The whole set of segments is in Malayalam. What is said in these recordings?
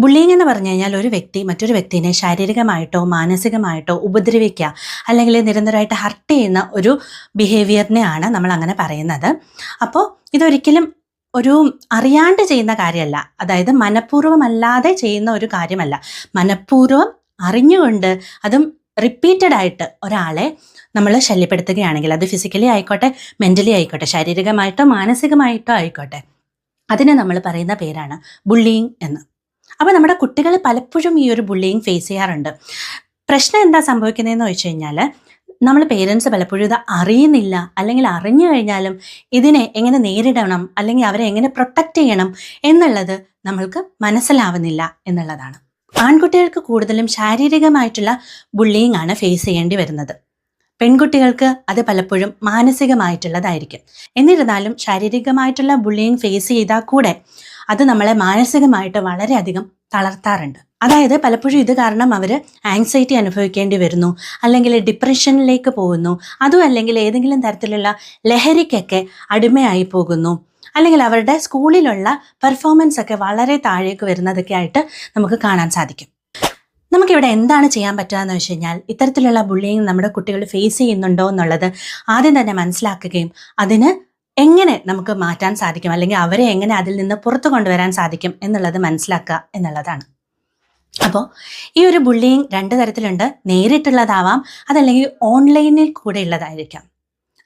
ബുള്ളിങ് എന്ന് പറഞ്ഞു കഴിഞ്ഞാൽ ഒരു വ്യക്തി മറ്റൊരു വ്യക്തിനെ ശാരീരികമായിട്ടോ മാനസികമായിട്ടോ ഉപദ്രവിക്കുക അല്ലെങ്കിൽ നിരന്തരമായിട്ട് ഹർട്ട് ചെയ്യുന്ന ഒരു ബിഹേവിയറിനെയാണ് നമ്മൾ അങ്ങനെ പറയുന്നത്. അപ്പോൾ ഇതൊരിക്കലും ഒരു അറിയാണ്ട് ചെയ്യുന്ന കാര്യമല്ല. അതായത് മനഃപൂർവമല്ലാതെ ചെയ്യുന്ന ഒരു കാര്യമല്ല. മനഃപൂർവം അറിഞ്ഞുകൊണ്ട് അതും റിപ്പീറ്റഡ് ആയിട്ട് ഒരാളെ നമ്മൾ ശല്യപ്പെടുത്തുകയാണെങ്കിൽ അത് ഫിസിക്കലി ആയിക്കോട്ടെ മെന്റലി ആയിക്കോട്ടെ ശാരീരികമായിട്ടോ മാനസികമായിട്ടോ ആയിക്കോട്ടെ. അതിനെ നമ്മൾ പറയുന്ന പേരാണ് ബുള്ളിങ് എന്ന്. അപ്പോൾ നമ്മുടെ കുട്ടികൾ പലപ്പോഴും ഈ ഒരു ബുള്ളിങ് ഫേസ് ചെയ്യാറുണ്ട്. പ്രശ്നം എന്താ സംഭവിക്കുന്നതെന്ന് വെച്ച് കഴിഞ്ഞാൽ നമ്മൾ പേരൻസ് പലപ്പോഴും ഇത് അറിയുന്നില്ല. അല്ലെങ്കിൽ അറിഞ്ഞു കഴിഞ്ഞാലും ഇതിനെ എങ്ങനെ നേരിടണം അല്ലെങ്കിൽ അവരെ എങ്ങനെ പ്രൊട്ടക്റ്റ് ചെയ്യണം എന്നുള്ളത് നമ്മൾക്ക് മനസ്സിലാവുന്നില്ല എന്നുള്ളതാണ്. ആൺകുട്ടികൾക്ക് കൂടുതലും ശാരീരികമായിട്ടുള്ള ബുള്ളിയിങ് ആണ് ഫേസ് ചെയ്യേണ്ടി വരുന്നത്. പെൺകുട്ടികൾക്ക് അത് പലപ്പോഴും മാനസികമായിട്ടുള്ളതായിരിക്കും. എന്നിരുന്നാലും ശാരീരികമായിട്ടുള്ള ബുള്ളിയിങ് ഫേസ് ചെയ്താൽ കൂടെ അത് നമ്മളെ മാനസികമായിട്ട് വളരെയധികം തളർത്താറുണ്ട്. അതായത് പലപ്പോഴും ഇത് കാരണം അവർ ആങ്സൈറ്റി അനുഭവിക്കേണ്ടി വരുന്നു അല്ലെങ്കിൽ ഡിപ്രഷനിലേക്ക് പോകുന്നു അതും അല്ലെങ്കിൽ ഏതെങ്കിലും തരത്തിലുള്ള ലഹരിക്കൊക്കെ അടിമയായി പോകുന്നു അല്ലെങ്കിൽ അവരുടെ സ്കൂളിലുള്ള പെർഫോമൻസ് ഒക്കെ വളരെ താഴേക്ക് വരുന്നതൊക്കെ ആയിട്ട് നമുക്ക് കാണാൻ സാധിക്കും. നമുക്കിവിടെ എന്താണ് ചെയ്യാൻ പറ്റുക എന്ന് വെച്ച് കഴിഞ്ഞാൽ ഇത്തരത്തിലുള്ള ബുള്ളിങ് നമ്മുടെ കുട്ടികൾ ഫേസ് ചെയ്യുന്നുണ്ടോ എന്നുള്ളത് ആദ്യം തന്നെ മനസ്സിലാക്കുകയും അതിന് എങ്ങനെ നമുക്ക് മാറ്റാൻ സാധിക്കും? അല്ലെങ്കിൽ അവരെ എങ്ങനെ അതിൽ നിന്ന് പുറത്തു കൊണ്ടുവരാൻ സാധിക്കും എന്നുള്ളത് മനസ്സിലാക്കുക എന്നുള്ളതാണ്. അപ്പോൾ ഈ ഒരു ബുള്ളിങ് രണ്ട് തരത്തിലുണ്ട്. നേരിട്ടുള്ളതാവാം അതല്ലെങ്കിൽ ഓൺലൈനിൽ കൂടെ ഉള്ളതായിരിക്കാം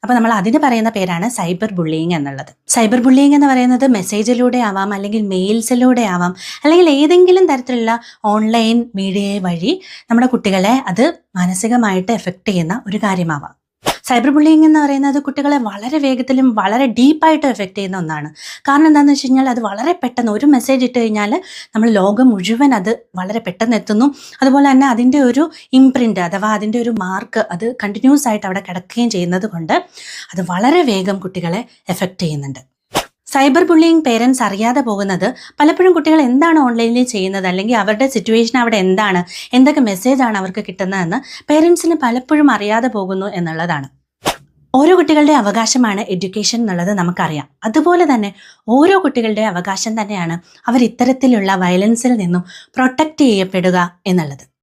അപ്പോൾ നമ്മൾ അതിന് പറയുന്ന പേരാണ് സൈബർ ബുള്ളിങ് എന്നുള്ളത്. സൈബർ ബുള്ളിങ് എന്ന് പറയുന്നത് മെസ്സേജിലൂടെ ആവാം അല്ലെങ്കിൽ മെയിൽസിലൂടെ ആവാം അല്ലെങ്കിൽ ഏതെങ്കിലും തരത്തിലുള്ള ഓൺലൈൻ മീഡിയ വഴി നമ്മുടെ കുട്ടികളെ അത് മാനസികമായിട്ട് എഫക്റ്റ് ചെയ്യുന്ന ഒരു കാര്യമാവാം. സൈബർ ബുള്ളിങ് എന്ന് പറയുന്നത് കുട്ടികളെ വളരെ വേഗത്തിലും വളരെ ഡീപ്പായിട്ട് എഫക്റ്റ് ചെയ്യുന്ന ഒന്നാണ്. കാരണം എന്താണെന്ന് വെച്ച് കഴിഞ്ഞാൽ അത് വളരെ പെട്ടെന്ന് ഒരു മെസ്സേജ് ഇട്ട് കഴിഞ്ഞാൽ നമ്മൾ ലോകം മുഴുവൻ അത് വളരെ പെട്ടെന്ന് എത്തുന്നു. അതുപോലെ തന്നെ അതിന്റെ ഒരു ഇംപ്രിന്റ് അഥവാ അതിന്റെ ഒരു മാർക്ക് അത് കണ്ടിന്യൂസ് ആയിട്ട് അവിടെ കിടക്കുകയും ചെയ്യുന്നത് കൊണ്ട് അത് വളരെ വേഗം കുട്ടികളെ എഫക്റ്റ് ചെയ്യുന്നുണ്ട്. സൈബർ ബുള്ളിങ് പേരൻസ് അറിയാതെ പോകുന്നത് പലപ്പോഴും കുട്ടികൾ എന്താണ് ഓൺലൈനിൽ ചെയ്യുന്നത്? അല്ലെങ്കിൽ അവരുടെ സിറ്റുവേഷൻ അവിടെ എന്താണ്? എന്തൊക്കെ മെസ്സേജാണ് അവർക്ക് കിട്ടുന്നതെന്ന് പേരൻസിന് പലപ്പോഴും അറിയാതെ പോകുന്നു എന്നുള്ളതാണ്. ഓരോ കുട്ടികളുടെ അവകാശമാണ് എഡ്യൂക്കേഷൻ എന്നുള്ളത് നമുക്കറിയാം. അതുപോലെ തന്നെ ഓരോ കുട്ടികളുടെ അവകാശം തന്നെയാണ് അവർ ഇത്തരത്തിലുള്ള വയലൻസിൽ നിന്നും പ്രൊട്ടക്റ്റ് ചെയ്യപ്പെടുക എന്നുള്ളത്.